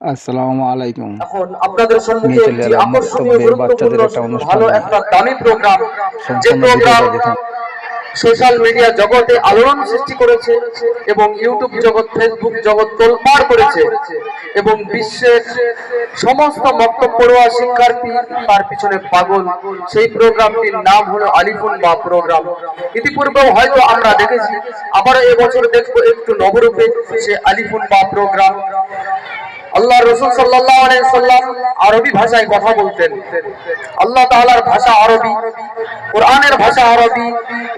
আসসালামু আলাইকুম। এখন আপনাদের সম্মুখে একটি আকর্ষণীয় বাচ্চাদের একটা অনুষ্ঠান ভালো একটা দামি প্রোগ্রাম যে প্রোগ্রাম সোশ্যাল মিডিয়া জগতে আলোড়ন সৃষ্টি করেছে এবং ইউটিউব জগৎ ফেসবুক জগৎ তোলপাড় করেছে এবং বিশ্বের সমস্ত মক্তব পড়ুয়া শিক্ষার্থী তার পিছনে পাগল। সেই প্রোগ্রামটির নাম হলো আলিফুন বা প্রোগ্রাম ইতিপূর্বেও হয়তো আমরা দেখেছি আবার এবছর দেখব একটু নবরূপে সে আলিফুন বা প্রোগ্রাম আল্লাহ রসুল সাল্লাম আরবি ভাষায় কথা বলতেন। আল্লাহ তাআলার ভাষা আরবি, কোরআনের ভাষা আরবি,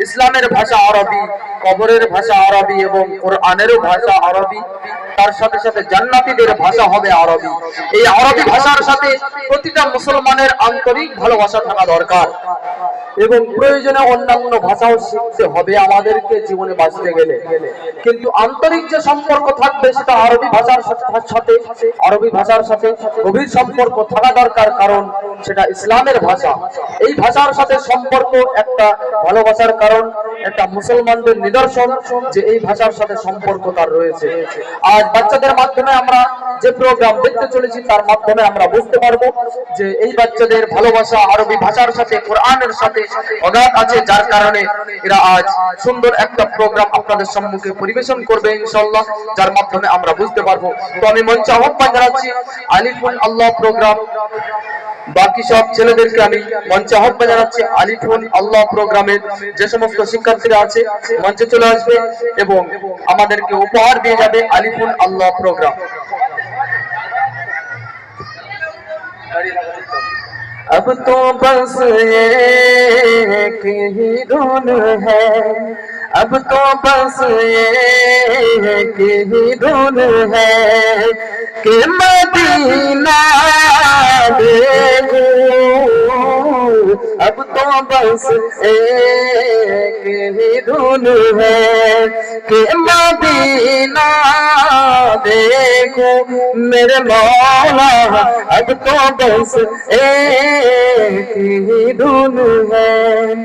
ইসলামের ভাষা আরবি, কবরের ভাষা আরবি এবং কোরআনেরও ভাষা আরবি। তার সাথে সাথে জান্নাতীদের ভাষা হবে আরবি। এই আরবি ভাষার সাথে প্রতিটা মুসলমানের আন্তরিক ভালোবাসা থাকা দরকার। এবং প্রয়োজনে অন্যান্য ভাষাও শিখতে হবে আমাদেরকে জীবনে বাঁচতে গেলে। কিন্তু আন্তরিক যে সম্পর্ক থাকবে সেটা আরবি ভাষার সাথে আরবি ভাষার সাথে গভীর সম্পর্ক থাকা দরকার, কারণ সেটা ইসলামের ভাষা। এই ভাষার সাথে সম্পর্ক একটা ভালোবাসার কারণ, একটা মুসলমানদের নিদর্শন যে এই ভাষার সাথে সম্পর্ক তার রয়েছে। আজ বাচ্চাদের মাধ্যমে আমরা যে প্রোগ্রাম দেখতে চলেছি, তার মাধ্যমে আমরা বুঝতে পারব যে এই বাচ্চাদের ভালোবাসা আরবি ভাষার সাথে, কোরআনের সাথে অগাধ আছে, যার কারণে এরা আজ সুন্দর একটা প্রোগ্রাম আপনাদের সম্মুখে পরিবেশন করবে ইনশাল্লাহ যার মাধ্যমে আমরা বুঝতে পারব। তো আমি মঞ্চে আহ্বান জানাচ্ছি আলিফুন আল্লাহ প্রোগ্রাম বাকি সব ছেলেদেরকে আমি মঞ্চে আহ্বান জানাচ্ছি আলিফুল আল্লাহ প্রোগ্রামের যে সমস্ত শিক্ষার্থীরা আছে, মঞ্চে চলে আসবে এবং আমাদেরকে উপহার দিয়ে যাবে আলিফুল আল্লাহ প্রোগ্রাম अब तो बस एक ही धुन है। अब तो बस एक ही धुन है कि मदीना देखो अब तो बस एक ही धुन है कि मदीना देखो मेरे मौला अब तो बस एक ही धुन है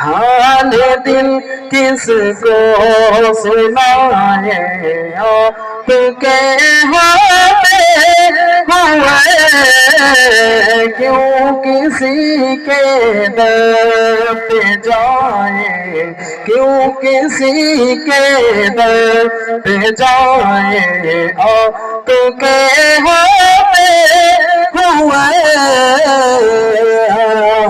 हाल दिल किसको सुनाए आपके हाथे کیوں کسی کے در پہ جائے؟ کیوں کسی کے در پہ جائے؟ آپ کے ہاتھ ہوئے؟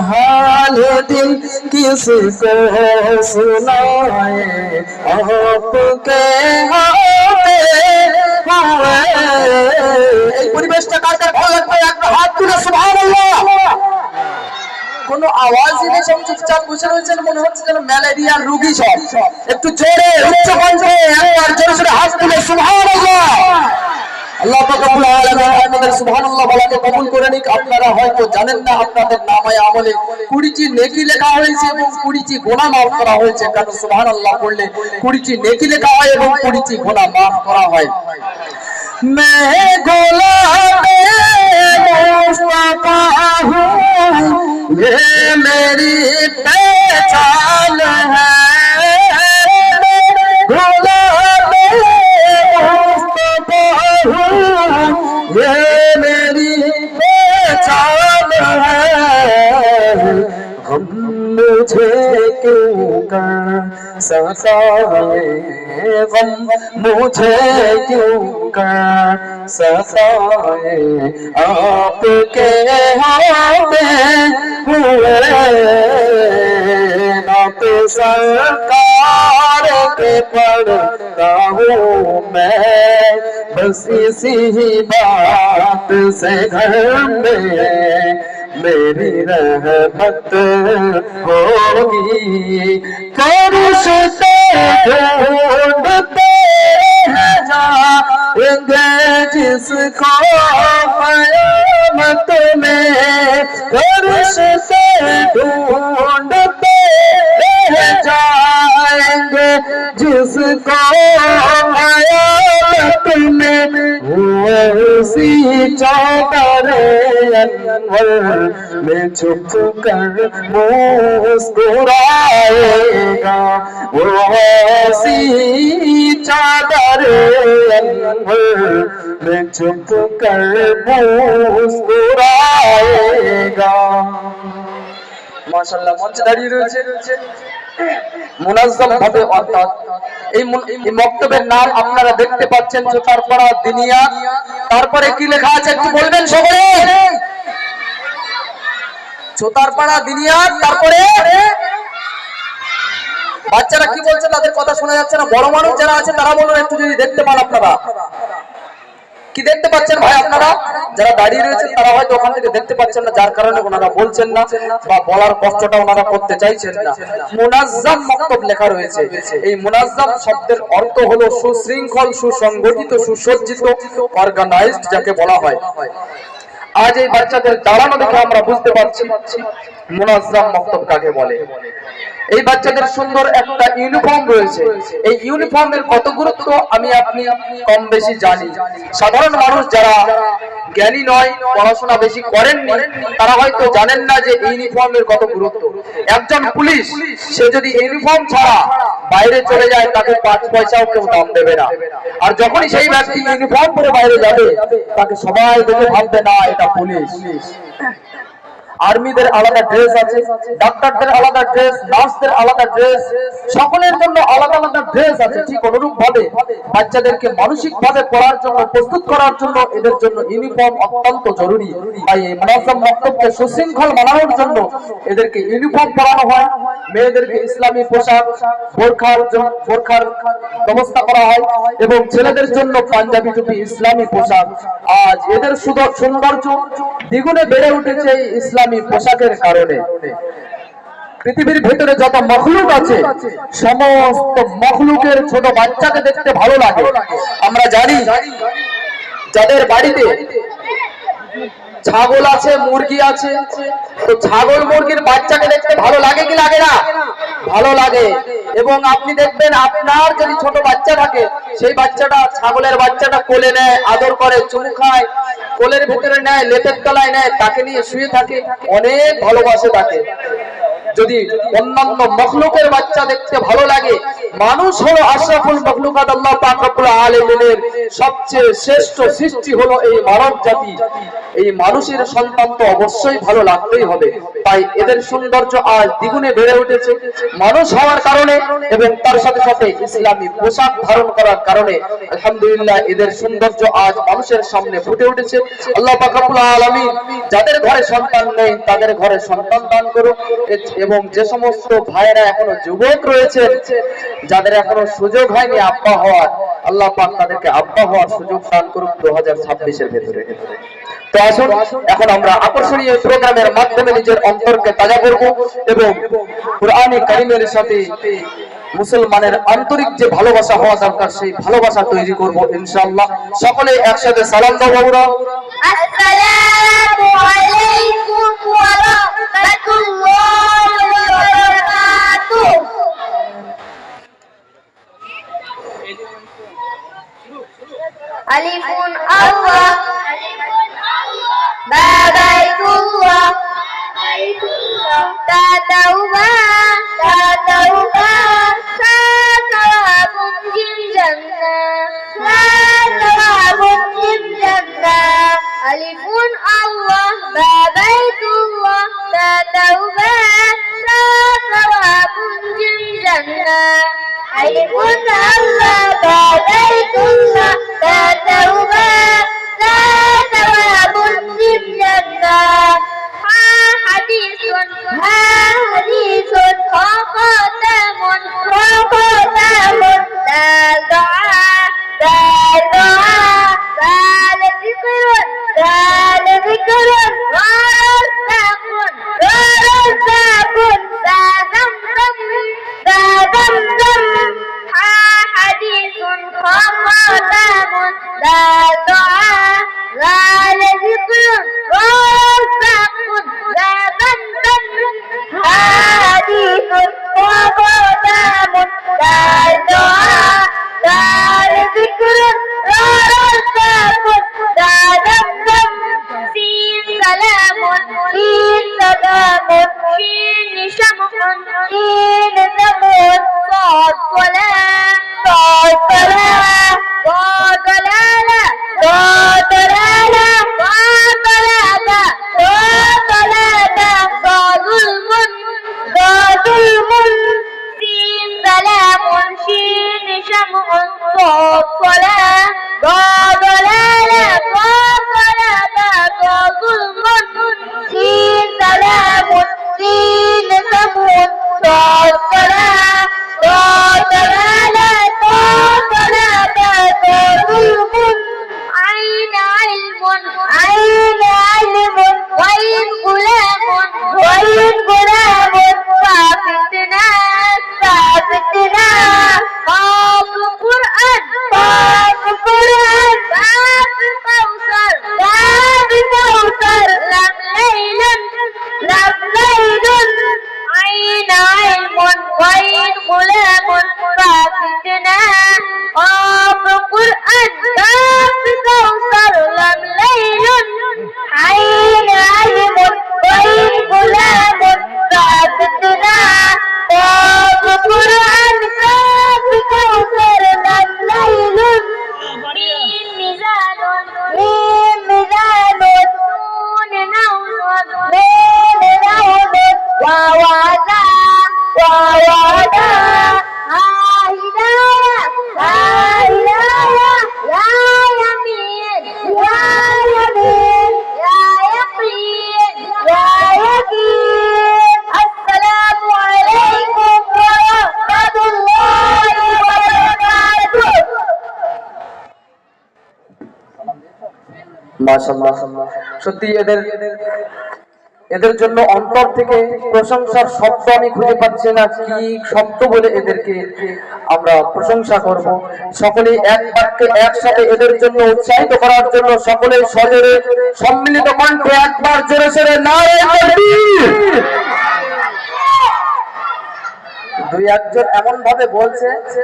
حال دل کس کو سنائے؟ آپ کے ہاتھ এই পরিবেশটা কার ভালো লাগবে? একটা হাত তুলে, সুবহানাল্লাহ। কোন আওয়াজই নেই সব চুপচাপ বসে রয়েছেন মনে হচ্ছে যেন ম্যালেরিয়ার রোগী সব? একটু জোরে, উচ্চ কণ্ঠে, একবার হাত তুলে, সুবহানাল্লাহ। আল্লাহ রব্বুল আলামিন বলাকে কবুল করে আপনারা হয়তো জানেন না আপনাদের নামায় আমলে কুড়িটি নেকি লেখা হয়েছে এবং কুড়িটি গোনা মাফ করা হয়েছে। কারণ সুবহানাল্লাহ পড়লে কুড়িটি নেকি লেখা হয় এবং কুড়িটি গোনা মাফ করা হয়? मैं गुलाब हूँ। ये मेरी पहचान है। गुलाब मुस्तफ़ा हूँ। ये मेरी पहचान है। हम मुझे क्यों कर सताए? गम मुझे क्यों कर सताए? आपके हाथे हुए ना तो सरकार के पढ़ता हूँ मैं। बस इसी बात से घर में मेरी रहमत होगी। फर्श से जाएंगे जिसको कयामत में। फर्श से ढूंढते जाएंगे जिसको कयामत में। उसी चादर अनवर में छुप कर मुस्कुराएगा वो ऐसी चादर मैं चुप कर मुस्कुराएगा মাশাআল্লাহ মঞ্চে দাঁড়িয়ে রয়েছে অর্থাৎ এই নাম আপনারা দেখতে পাচ্ছেন চোতারপাড়া দিনিয়া। তারপরে কি লেখা আছে একটু বলবেন সকলে? বাচ্চারা কি বলছে তাদের কথা শোনা যাচ্ছে না? বড় মানুষ যারা আছে তারা বলুন, একটু যদি দেখতে পান আপনারা। কি দেখতে পাচ্ছেন ভাই আপনারা? যারা দাঁড়িয়ে রয়েছেন, তারা হয়তো ওখান থেকে দেখতে পাচ্ছেন না, যার কারণে ওনারা বলছেন না বা বলার কষ্টটা ওনারা করতে চাইছেন না। মুনাজ্জাম মক্তব লেখা রয়েছে। এই মুনাজ্জাম শব্দের অর্থ হলো সুশৃঙ্খল, সুসংগঠিত, সুসজ্জিত অর্গানাইজড যাকে বলা হয়। আজ এই বাচ্চাদের দাঁড়ানো দেখে আমরা বুঝতে পারছি মুনাজ্জাম মক্তব কাকে বলে। এই বাচ্চাদের সুন্দর একটা ইউনিফর্ম রয়েছে। এই ইউনিফর্মের কত গুরুত্ব আমি আপনি কম বেশি জানি। সাধারণ মানুষ যারা জ্ঞানী নয়, পড়াশোনা বেশি করেননি, তারা হয়তো জানেন না যে ইউনিফর্মের কত গুরুত্ব। একজন পুলিশ, সে যদি ইউনিফর্ম ছাড়া বাইরে চলে যায়, তাকে পাঁচ পয়সাও কেউ দাম দেবে না। আর যখনই সেই ব্যক্তি ইউনিফর্ম পরে বাইরে যাবে, তাকে সবাই দেখে ভাববে, না, এটা পুলিশ। আর্মিদের আলাদা ড্রেস আছে, ডাক্তারদের আলাদা ড্রেস নার্সদের আলাদা ড্রেস সকলের জন্য আলাদা আলাদা ড্রেস আছে, ঠিক অনুরূপ ভাবে বাচ্চাদেরকে মানসিক ভাবে পড়ার জন্য, প্রস্তুত করার জন্য এদের জন্য ইউনিফর্ম অত্যন্ত জরুরি। তাই এই মানাসম মক্তবকে সুশৃঙ্খল বানানোর জন্য এদেরকে ইউনিফর্ম পরানো হয়, মেয়েদেরকে ইসলামী পোশাক, বোরখার বোরখার ব্যবস্থা করা হয় এবং ছেলেদের জন্য পাঞ্জাবি টুপি, ইসলামী পোশাক। আজ এদের সুদর সৌন্দর্য দ্বিগুণে বেড়ে উঠেছে এই ইসলামী পোশাকের কারণে। পৃথিবীর ভেতরে যত মখলুক আছে, সমস্ত মখলুকের ছোট বাচ্চাকে দেখতে ভালো লাগে। আমরা জানি, যাদের বাড়িতে ছাগল আছে, মুরগি আছে। তো ছাগল, মুরগির বাচ্চাকে দেখতে ভালো লাগে কি লাগে না? ভালো লাগে। এবং আপনি দেখবেন আপনার যদি ছোট বাচ্চা থাকে, সেই বাচ্চাটা ছাগলের বাচ্চাটা কোলে নেয়, আদর করে চুমু খায়, কোলের ভিতরে নেয়, লেপের তলায় নেয়, তাকে নিয়ে শুয়ে থাকে, অনেক ভালোবাসে তাকে। যদি অন্যান্য মখলুকের বাচ্চা দেখতে ভালো লাগে, মানুষ হলো আশরাফুল মখলুকাত আল্লাহ পাক রব্বুল আলামিনের সবচেয়ে শ্রেষ্ঠ সৃষ্টি হলো এই মানব জাতি। এই মানুষের সন্তান তো অবশ্যই ভালো লাগতেই হবে। তাই এদের সৌন্দর্য আজ দ্বিগুণে বেড়ে উঠেছে। মানুষ হওয়ার কারণে এবং তার সাথে সাথে ইসলামী পোশাক ধারণ করার কারণে আলহামদুলিল্লাহ এদের সৌন্দর্য আজ মানুষের সামনে ফুটে উঠেছে। আল্লাহ পাক রব্বুল যাদের ঘরে সন্তান নেই, তাদের ঘরে সন্তান দান করুক। এবং যে সমস্ত ভাইয়েরা এখনও যুবক রয়েছে, যাদের এখনও সুযোগ হয়নি আব্বা হওয়ার, আল্লাহ পাক তাদেরকে আব্বা হওয়ার সুযোগ দান করুক দু হাজার ছাব্বিশের ভেতরে। তো আসুন, এখন আমরা আকর্ষণীয় প্রোগ্রামের মাধ্যমে নিজের অন্তরকে তাজা করব এবং কারিমের সাথে মুসলমানের আন্তরিক যে ভালোবাসা হওয়া দরকার, সেই ভালোবাসা তৈরি করব ইনশাআল্লাহ। সকলে একসাথে সালাম দাও বাবুরা। আসসালামু আলাইকুম। عليكم ورحمة الله মাশাআল্লাহ সত্যি এদের এদের জন্য অন্তর থেকে প্রশংসার শব্দ আমি খুঁজে পাচ্ছি না কি শব্দ বলে এদেরকে আমরা প্রশংসা করব সকলে এক বাক্যে একসাথে এদের জন্য উৎসাহিত করার জন্য সকলে সজোরে সম্মিলিত কণ্ঠে একবার জোরে সোরে নারে! দুই একজন এমন ভাবে বলছে